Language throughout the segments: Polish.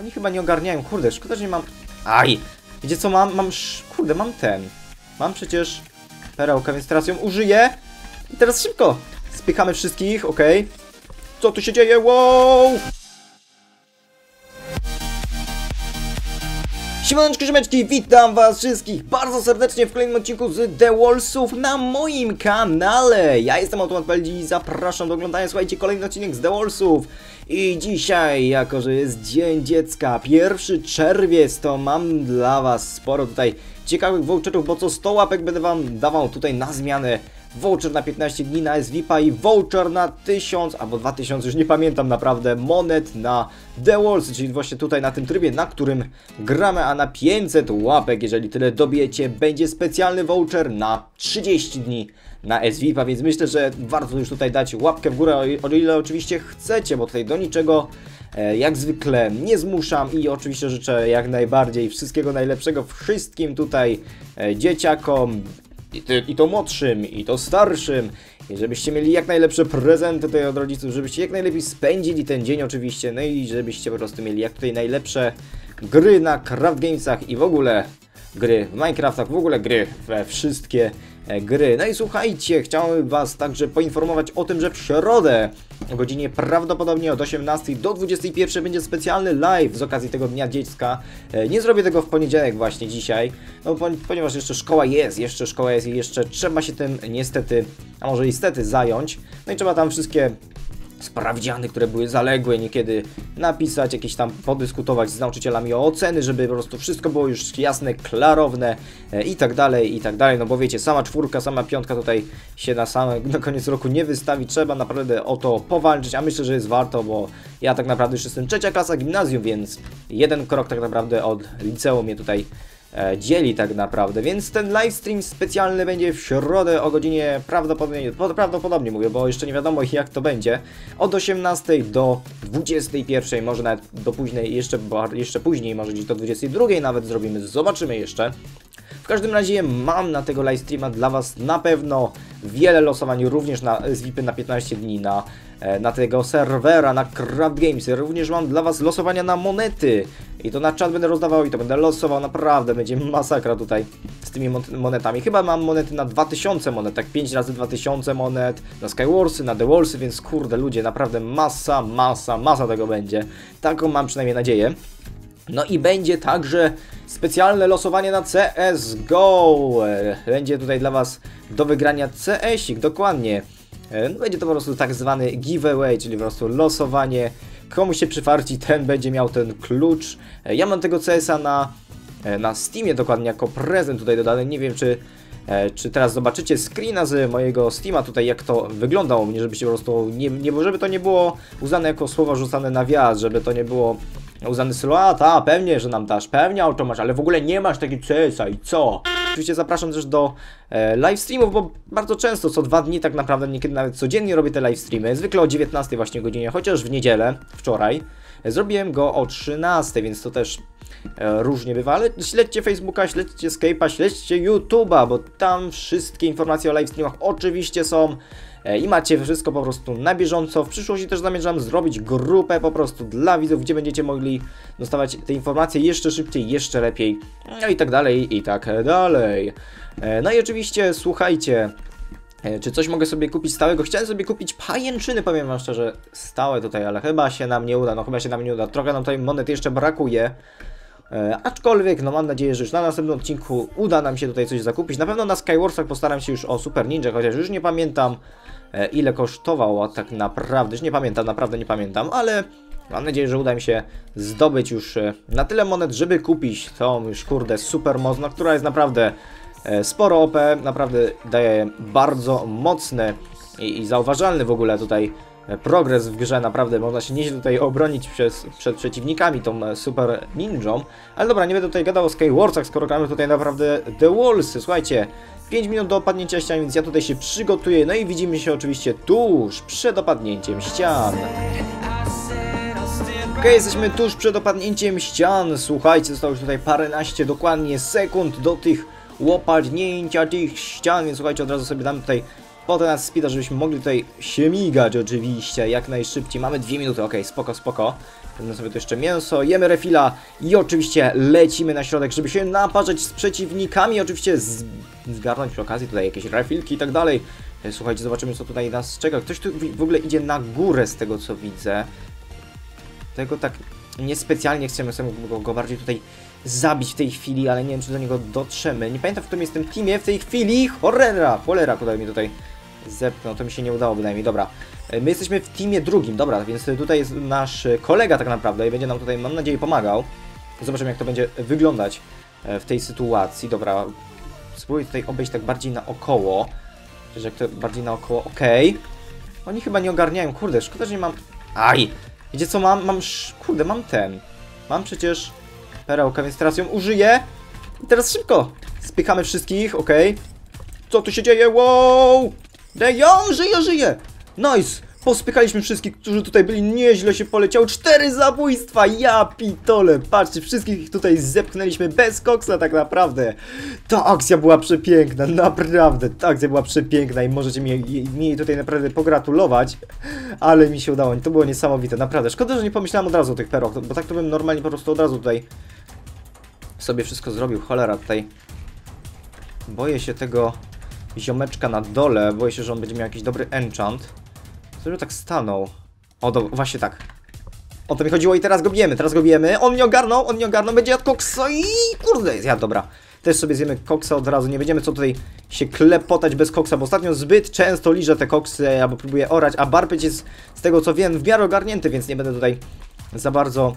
Oni chyba nie ogarniają. Kurde, szkoda, że nie mam... Aj! Wiecie co, mam, mam... sz- Kurde, mam ten. Mam przecież perełkę, więc teraz ją użyję. I teraz szybko. Spychamy wszystkich, okej. Co tu się dzieje? Wow! Siemaneczki, ziomeczki, witam was wszystkich bardzo serdecznie w kolejnym odcinku z The Wallsów na moim kanale. Ja jestem Automat i zapraszam do oglądania, słuchajcie, kolejny odcinek z The Wallsów. I dzisiaj, jako że jest Dzień Dziecka, 1 czerwiec, to mam dla was sporo tutaj ciekawych voucherów, bo co 100 łapek będę wam dawał tutaj na zmianę voucher na 15 dni na SVIPa i voucher na 1000 albo 2000, już nie pamiętam naprawdę, monet na The Walls, czyli właśnie tutaj na tym trybie, na którym gramy, a na 500 łapek, jeżeli tyle dobijecie, będzie specjalny voucher na 30 dni na SVIPa, więc myślę, że warto już tutaj dać łapkę w górę, o ile oczywiście chcecie, bo tutaj do niczego e, jak zwykle nie zmuszam i oczywiście życzę jak najbardziej wszystkiego najlepszego wszystkim tutaj e, dzieciakom, i, ty, I to młodszym, i to starszym. I żebyście mieli jak najlepsze prezenty tutaj od rodziców, żebyście jak najlepiej spędzili ten dzień oczywiście, no i żebyście po prostu mieli jak tutaj najlepsze gry na Craft Gamesach i w ogóle gry w Minecraftach, w ogóle gry we wszystkie e, gry. No i słuchajcie, chciałem Was także poinformować o tym, że w środę o godzinie prawdopodobnie od 18 do 21 będzie specjalny live z okazji tego Dnia Dziecka. E, Nie zrobię tego w poniedziałek właśnie dzisiaj, no po, ponieważ jeszcze szkoła jest, jeszcze szkoła jest i jeszcze trzeba się tym niestety, a może niestety zająć. No i trzeba tam wszystkie sprawdziany, które były zaległe, niekiedy napisać, jakieś tam podyskutować z nauczycielami o oceny, żeby po prostu wszystko było już jasne, klarowne e, i tak dalej, i tak dalej, no bo wiecie, sama czwórka, sama piątka tutaj się na, same, na koniec roku nie wystawi, trzeba naprawdę o to powalczyć, a myślę, że jest warto, bo ja tak naprawdę już jestem trzecia klasa gimnazjum, więc jeden krok tak naprawdę od liceum mnie tutaj dzieli tak naprawdę, więc ten livestream specjalny będzie w środę o godzinie prawdopodobnie, po- prawdopodobnie mówię, bo jeszcze nie wiadomo jak to będzie, od 18 do 21, może nawet do późnej, jeszcze, jeszcze później, może gdzieś do 22 nawet zrobimy, zobaczymy jeszcze. W każdym razie mam na tego livestreama dla Was na pewno wiele losowań, również na SVIPy na 15 dni, na, e, na tego serwera, na Craft Games. Również mam dla Was losowania na monety. I to na czat będę rozdawał i to będę losował, naprawdę będzie masakra tutaj z tymi mon- monetami. Chyba mam monety na 2000 monet, tak 5 razy 2000 monet, na Skywarsy, na The Wallsy, więc kurde ludzie, naprawdę masa, masa, masa tego będzie. Taką mam przynajmniej nadzieję. No i będzie także specjalne losowanie na CSGO. Będzie tutaj dla Was do wygrania CS-ik, dokładnie. E, No będzie to po prostu tak zwany giveaway, czyli po prostu losowanie. Komu się przyfarci, ten będzie miał ten klucz. E, Ja mam tego CS-a na, e, na Steamie dokładnie jako prezent tutaj dodany. Nie wiem czy Czy teraz zobaczycie screena z mojego Steama tutaj, jak to wygląda u mnie, żebyście po prostu nie, nie, żeby to nie było uznane jako słowa rzucane na wiatr, żeby to nie było uznane stylu, a ta, pewnie, że nam dasz, pewnie auto masz, ale w ogóle nie masz takiego CS-a i co? Oczywiście zapraszam też do e, live streamów, bo bardzo często, co dwa dni tak naprawdę, niekiedy nawet codziennie robię te live streamy, zwykle o 19 właśnie godzinie, chociaż w niedzielę, wczoraj, e, zrobiłem go o 13, więc to też e, różnie bywa, ale śledźcie Facebooka, śledźcie Skype'a, śledźcie YouTube'a, bo tam wszystkie informacje o live streamach oczywiście są i macie wszystko po prostu na bieżąco. W przyszłości też zamierzam zrobić grupę po prostu dla widzów, gdzie będziecie mogli dostawać te informacje jeszcze szybciej, jeszcze lepiej, no i tak dalej, i tak dalej. E, No i oczywiście słuchajcie, E, Czy coś mogę sobie kupić stałego? Chciałem sobie kupić pajęczyny, powiem wam szczerze, stałe tutaj, ale chyba się nam nie uda, no chyba się nam nie uda. Trochę nam tutaj monet jeszcze brakuje. E, aczkolwiek, no mam nadzieję, że już na następnym odcinku uda nam się tutaj coś zakupić. Na pewno na Skywarsach postaram się już o Super Ninja, chociaż już nie pamiętam e, ile kosztował, a tak naprawdę, już nie pamiętam, naprawdę nie pamiętam, ale mam nadzieję, że uda mi się zdobyć już e, na tyle monet, żeby kupić tą już kurde super moc, no, która jest naprawdę sporo OP, naprawdę daje bardzo mocne i, i zauważalny w ogóle tutaj progres w grze, naprawdę można się nieźle tutaj obronić przez, przed przeciwnikami, tą e, super ninją. Ale dobra, nie będę tutaj gadał o Skywarsach, skoro gramy tutaj naprawdę The Wallsy. Słuchajcie, 5 minut do opadnięcia ścian, więc ja tutaj się przygotuję, no i widzimy się oczywiście tuż przed opadnięciem ścian. Okej, jesteśmy tuż przed opadnięciem ścian. Słuchajcie, zostało już tutaj paręnaście dokładnie sekund do tych łopadnięcia tych ścian, więc słuchajcie, od razu sobie damy tutaj po nas speeda, żebyśmy mogli tutaj się migać oczywiście, jak najszybciej. Mamy dwie minuty, okej, spoko, spoko. Będę sobie tu jeszcze mięso, jemy refila i oczywiście lecimy na środek, żeby się naparzać z przeciwnikami, oczywiście z, zgarnąć przy okazji tutaj jakieś refilki i tak dalej. E, Słuchajcie, zobaczymy co tutaj nas czeka. Ktoś tu w ogóle idzie na górę z tego co widzę. Tego tak niespecjalnie chcemy sobie go, go bardziej tutaj zabić w tej chwili, ale nie wiem czy do niego dotrzemy. Nie pamiętam w którym jestem teamie w tej chwili. Cholera, cholera, kudaj mi tutaj zepnął, to mi się nie udało bynajmniej, dobra. E, My jesteśmy w teamie drugim, dobra, więc tutaj jest nasz kolega tak naprawdę i będzie nam tutaj, mam nadzieję, pomagał. Zobaczymy jak to będzie wyglądać e, w tej sytuacji, dobra. Spróbuję tutaj obejść tak bardziej naokoło. Że jak to bardziej naokoło, okej. Oni chyba nie ogarniają, kurde, szkoda, że nie mam... Aj! Wiecie co, mam, mam, kurde, mam ten. Mam przecież perełkę, więc teraz ją użyję. I teraz szybko. Spykamy wszystkich, okej. Co tu się dzieje? Wow! Dejon, żyje, żyje! Nice! Pospykaliśmy wszystkich, którzy tutaj byli, nieźle się poleciał. Cztery zabójstwa, ja pitole. Patrzcie, wszystkich ich tutaj zepchnęliśmy bez koksa tak naprawdę. Ta akcja była przepiękna, naprawdę. Ta akcja była przepiękna i możecie mi, mi tutaj naprawdę pogratulować. Ale mi się udało, to było niesamowite, naprawdę. Szkoda, że nie pomyślałem od razu o tych perłach, bo tak to bym normalnie po prostu od razu tutaj sobie wszystko zrobił. Cholera, tutaj boję się tego ziomeczka na dole, boję się, że on będzie miał jakiś dobry enchant. Żeby tak stanął. O, do, właśnie tak. O to mi chodziło i teraz go bijemy, teraz go bijemy. On nie ogarnął, on nie ogarnął, będzie jadł koksa i kurde, jest jadł, dobra. Też sobie zjemy koksa od razu, nie będziemy co tutaj się klepotać bez koksa, bo ostatnio zbyt często liżę te koksy albo próbuję orać, a Barpeć jest z tego co wiem w miarę ogarnięty, więc nie będę tutaj za bardzo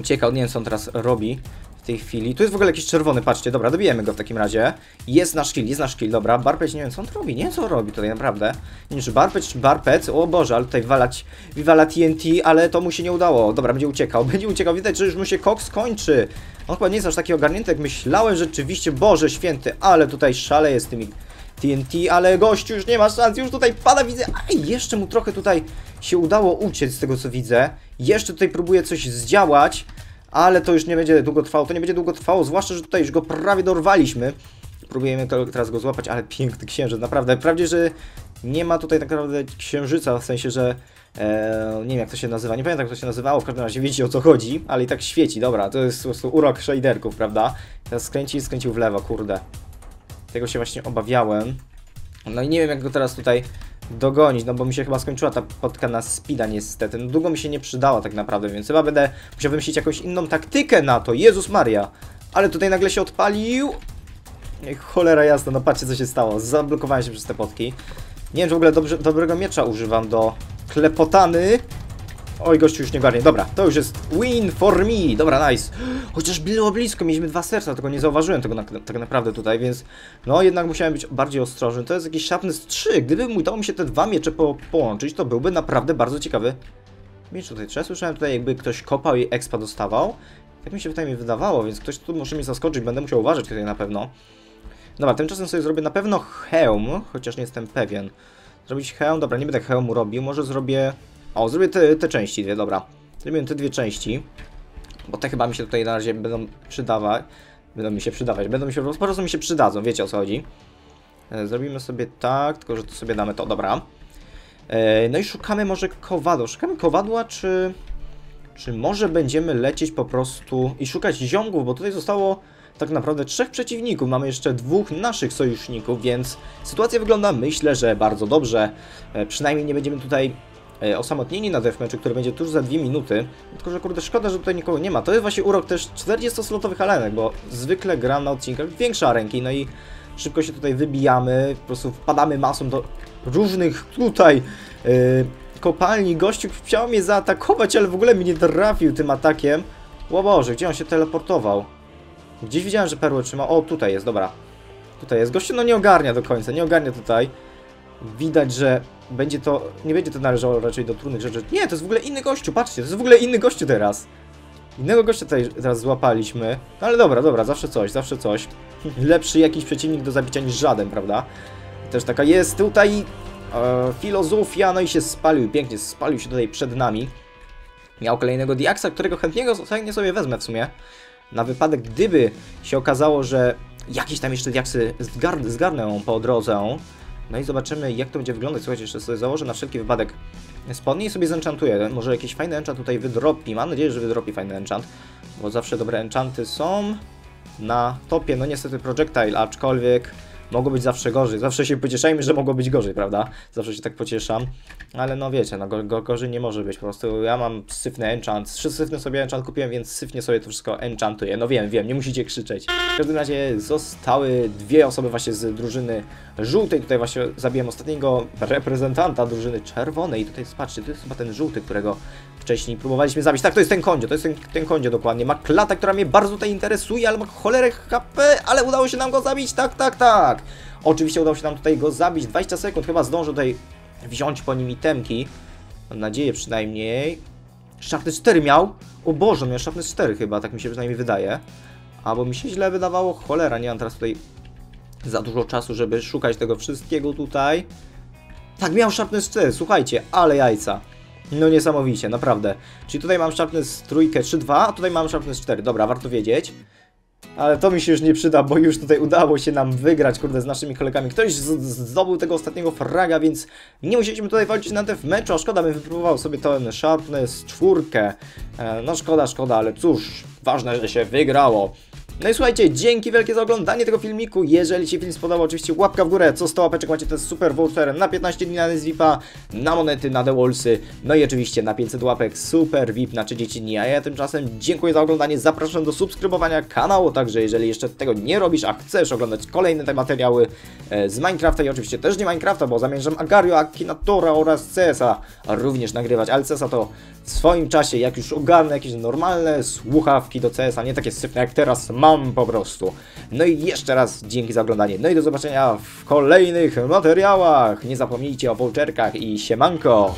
uciekał. Nie wiem co on teraz robi tej chwili. Tu jest w ogóle jakiś czerwony, patrzcie, dobra, dobijemy go w takim razie. Jest nasz kill, jest nasz kill, dobra. Barpeć, nie wiem co on robi, nie wiem co on robi tutaj naprawdę. Nie wiem, czy Barpeć, czy Barpec, o Boże, ale tutaj walać, wywala TNT, ale to mu się nie udało. Dobra, będzie uciekał, będzie uciekał, widać, że już mu się koks kończy. On chyba nie jest aż taki ogarnięty, jak myślałem rzeczywiście, Boże święty, ale tutaj szaleje z tymi TNT, ale gościu już nie ma szans, już tutaj pada, widzę, a jeszcze mu trochę tutaj się udało uciec z tego co widzę. Jeszcze tutaj próbuje coś zdziałać, ale to już nie będzie długo trwało, to nie będzie długo trwało, zwłaszcza, że tutaj już go prawie dorwaliśmy. Próbujemy teraz go złapać, ale piękny księżyc, naprawdę. Wprawdzie, że nie ma tutaj tak naprawdę księżyca, w sensie, że e, nie wiem jak to się nazywa, nie pamiętam jak to się nazywało, w każdym razie wiecie o co chodzi, ale i tak świeci, dobra, to jest po prostu urok shaderków, prawda? Teraz skręci i skręcił w lewo, kurde. Tego się właśnie obawiałem. No i nie wiem jak go teraz tutaj dogonić, no bo mi się chyba skończyła ta podka na speeda niestety. No długo mi się nie przydała tak naprawdę, więc chyba będę musiał wymyślić jakąś inną taktykę na to. Jezus Maria! Ale tutaj nagle się odpalił. Cholera jasna, no patrzcie co się stało. Zablokowałem się przez te potki. Nie wiem, czy w ogóle dobrze, dobrego miecza używam do klepotany. Oj, gościu już nie garnie. Dobra, to już jest win for me. Dobra, nice. Chociaż było blisko, mieliśmy dwa serca, tylko nie zauważyłem tego na, tak naprawdę tutaj, więc no jednak musiałem być bardziej ostrożny. To jest jakiś szapny strzyk. Gdyby udało mi się te dwa miecze po, połączyć, to byłby naprawdę bardzo ciekawy miecz tutaj. Czy ja słyszałem tutaj jakby ktoś kopał i expa dostawał? Tak mi się tutaj mi wydawało, więc ktoś tu może mnie zaskoczyć, będę musiał uważać tutaj na pewno. Dobra, tymczasem sobie zrobię na pewno hełm, chociaż nie jestem pewien. Zrobić hełm, dobra, nie będę hełmu robił, może zrobię... O, zrobię te, te części dwie, dobra. Zrobię te dwie części, bo te chyba mi się tutaj na razie będą przydawać. Będą mi się przydawać, będą mi się, po prostu mi się przydadzą, wiecie o co chodzi. E, Zrobimy sobie tak, tylko że tu sobie damy to, dobra. E, No i szukamy może kowadła. Szukamy kowadła, czy... Czy może będziemy lecieć po prostu i szukać ziomków, bo tutaj zostało tak naprawdę trzech przeciwników. Mamy jeszcze dwóch naszych sojuszników, więc sytuacja wygląda myślę, że bardzo dobrze. E, Przynajmniej nie będziemy tutaj osamotnieni na deathmatchu, który będzie tuż za dwie minuty. Tylko, że kurde, szkoda, że tutaj nikogo nie ma. To jest właśnie urok też 40-slotowych arenek, bo zwykle gram na odcinkach większe arenki, no i szybko się tutaj wybijamy, po prostu wpadamy masą do różnych tutaj yy, kopalni. Gościu chciał mnie zaatakować, ale w ogóle mnie nie trafił tym atakiem. O Boże, gdzie on się teleportował? Gdzieś widziałem, że perłę trzyma. O, tutaj jest, dobra. Tutaj jest. Gościu no nie ogarnia do końca, nie ogarnia tutaj. Widać, że będzie to, nie będzie to należało raczej do trudnych rzeczy. Nie, to jest w ogóle inny gościu, patrzcie, to jest w ogóle inny gościu teraz. Innego gościa tutaj teraz złapaliśmy. No ale dobra, dobra, zawsze coś, zawsze coś. Lepszy jakiś przeciwnik do zabicia niż żaden, prawda? Też taka jest tutaj e, filozofia, no i się spalił, pięknie spalił się tutaj przed nami. Miał kolejnego Diaksa, którego chętnie, chętnie sobie wezmę w sumie. Na wypadek, gdyby się okazało, że jakieś tam jeszcze Diaksy zgar zgarnę po drodze, No i zobaczymy, jak to będzie wyglądać. Słuchajcie, jeszcze sobie założę na wszelki wypadek spodnie i sobie zenchantuję. Może jakiś fajny enchant tutaj wydropi. Mam nadzieję, że wydropi fajny enchant, bo zawsze dobre enchanty są na topie. No niestety projectile, aczkolwiek mogło być zawsze gorzej. Zawsze się pocieszajmy, że mogło być gorzej, prawda? Zawsze się tak pocieszam. Ale no wiecie, no go, go, gorzej nie może być. Po prostu ja mam syfny enchant. Syfny sobie enchant kupiłem, więc syfnie sobie to wszystko enchantuję. No wiem, wiem, nie musicie krzyczeć. W każdym razie zostały dwie osoby właśnie z drużyny żółtej. Tutaj właśnie zabiłem ostatniego reprezentanta drużyny czerwonej. I tutaj zobaczcie, to jest chyba ten żółty, którego wcześniej próbowaliśmy zabić. Tak, to jest ten kondzie, to jest ten, ten kondzie dokładnie. Ma klatę, która mnie bardzo tutaj interesuje, ale ma cholerę HP, ale udało się nam go zabić, tak, tak, tak. Oczywiście udało się nam tutaj go zabić. 20 sekund, chyba zdążę tutaj wziąć po nim itemki. Mam nadzieję przynajmniej. Sharpness 4 miał? O Boże, miał Sharpness 4 chyba, tak mi się przynajmniej wydaje. Albo mi się źle wydawało, cholera, nie mam teraz tutaj za dużo czasu, żeby szukać tego wszystkiego tutaj. Tak, miał Sharpness 4, słuchajcie, ale jajca. No niesamowicie, naprawdę. Czyli tutaj mam Sharpness trójkę 3-2, a tutaj mam Sharpness 4. Dobra, warto wiedzieć. Ale to mi się już nie przyda, bo już tutaj udało się nam wygrać, kurde, z naszymi kolegami. Ktoś zdobył tego ostatniego fraga, więc nie musieliśmy tutaj walczyć na tym w meczu, a szkoda, bym wypróbował sobie ten Sharpness czwórkę. E, no szkoda, szkoda, ale cóż, ważne, że się wygrało. No i słuchajcie, dzięki wielkie za oglądanie tego filmiku. Jeżeli Ci film spodobał, oczywiście łapka w górę, co 100 łapeczek macie ten super voucher na 15 dni na Zvipa, na monety, na The Wallsy, no i oczywiście na 500 łapek super VIP na 30 dni. A ja tymczasem dziękuję za oglądanie, zapraszam do subskrybowania kanału, także jeżeli jeszcze tego nie robisz, a chcesz oglądać kolejne te materiały e, z Minecrafta i oczywiście też nie Minecrafta, bo zamierzam Agario, Akinatora oraz CS-a również nagrywać, ale CS-a to w swoim czasie, jak już ogarnę jakieś normalne słuchawki do CS-a, nie takie syfne jak teraz mam po prostu. No i jeszcze raz dzięki za oglądanie. No i do zobaczenia w kolejnych materiałach. Nie zapomnijcie o voucherkach i siemanko!